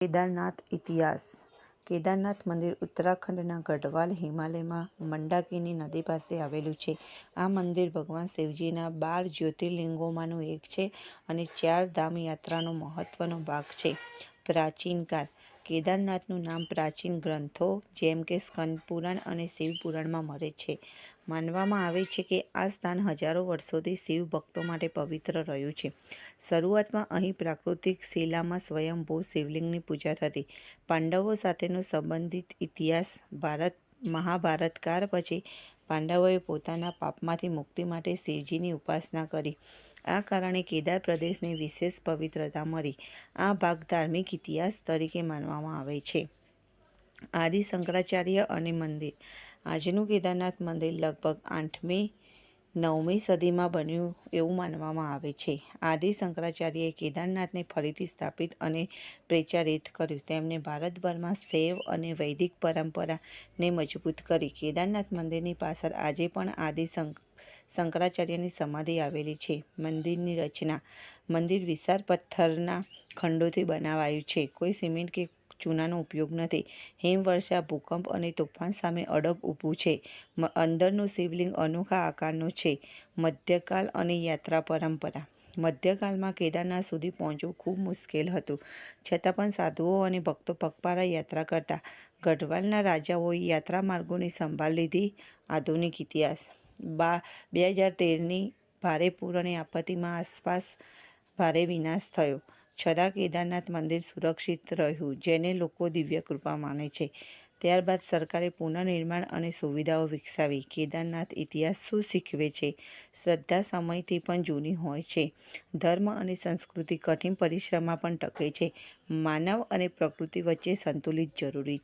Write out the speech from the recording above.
કેદારનાથ ઇતિહાસ કેદારનાથ મંદિર ઉત્તરાખંડના ગઢવાલ હિમાલયમાં મંડાકીની નદી પાસે આવેલું છે. આ મંદિર ભગવાન શિવજીના બાર જ્યોતિર્લિંગોમાંનું એક છે અને ચાર ધામ યાત્રાનો મહત્વનો ભાગ છે. પ્રાચીન કાળ કેદારનાથનું નામ પ્રાચીન ગ્રંથો જેમ કે સ્કંદ પુરાણ અને શિવ પુરાણમાં મળે છે. માનવામાં આવે છે કે આ સ્થાન હજારો વર્ષોથી શિવ ભક્તો માટે પવિત્ર રહ્યું છે. શરૂઆતમાં અહીં પ્રાકૃતિક શિલામાં સ્વયંભૂ શિવલિંગની પૂજા થતી. પાંડવો સાથેનો સંબંધિત ઇતિહાસ મહાભારત મહાભારતકાર પછી પાંડવોએ પોતાના પાપમાંથી મુક્તિ માટે શિવજીની ઉપાસના કરી. આ કારણે કેદાર પ્રદેશને વિશેષ પવિત્રતા મળી. આ ભાગ ધાર્મિક ઇતિહાસ તરીકે માનવામાં આવે છે. આદિ શંકરાચાર્ય અને મંદિર આજનું કેદારનાથ મંદિર લગભગ આઠમી નવમી સદીમાં બન્યું એવું માનવામાં આવે છે. આદિ શંકરાચાર્યએ કેદારનાથને ફરીથી સ્થાપિત અને પ્રચારિત કર્યું. તેમણે ભારતભરમાં શૈવ અને વૈદિક પરંપરાને મજબૂત કરી. કેદારનાથ મંદિરની પાછળ આજે પણ આદિ શંકરાચાર્યની સમાધિ આવેલી છે. મંદિરની રચના મંદિર વિશાળ પથ્થરના ખંડોથી બનાવાયું છે. કોઈ સિમેન્ટ કે ચૂનાનો ઉપયોગ નથી. હિમવર્ષા, ભૂકંપ અને તોફાન સામે અડગ ઊભું છે. અંદરનું શિવલિંગ અનોખા આકારનું છે. મધ્યકાલ અને યાત્રા પરંપરા મધ્યકાલમાં કેદારનાથ સુધી પહોંચવું ખૂબ મુશ્કેલ હતું. છતાં પણ સાધુઓ અને ભક્તો પગપારા યાત્રા કરતા. ગઢવાલના રાજાઓએ યાત્રા માર્ગોની સંભાળ લીધી. આધુનિક ઇતિહાસ બા બે હજાર તેરની ભારે પૂર અને આપત્તિમાં આસપાસ ભારે વિનાશ થયો. છતાં કેદારનાથ મંદિર સુરક્ષિત રહ્યું, જેને લોકો દિવ્ય કૃપા માને છે. ત્યારબાદ સરકારે પુનઃનિર્માણ અને સુવિધાઓ વિકસાવી. કેદારનાથ ઇતિહાસ શું શીખવે છે? શ્રદ્ધા સમયથી પણ જૂની હોય છે. ધર્મ અને સંસ્કૃતિ કઠિન પરિશ્રમમાં પણ ટકે છે. માનવ અને પ્રકૃતિ વચ્ચે સંતુલિત જરૂરી છે.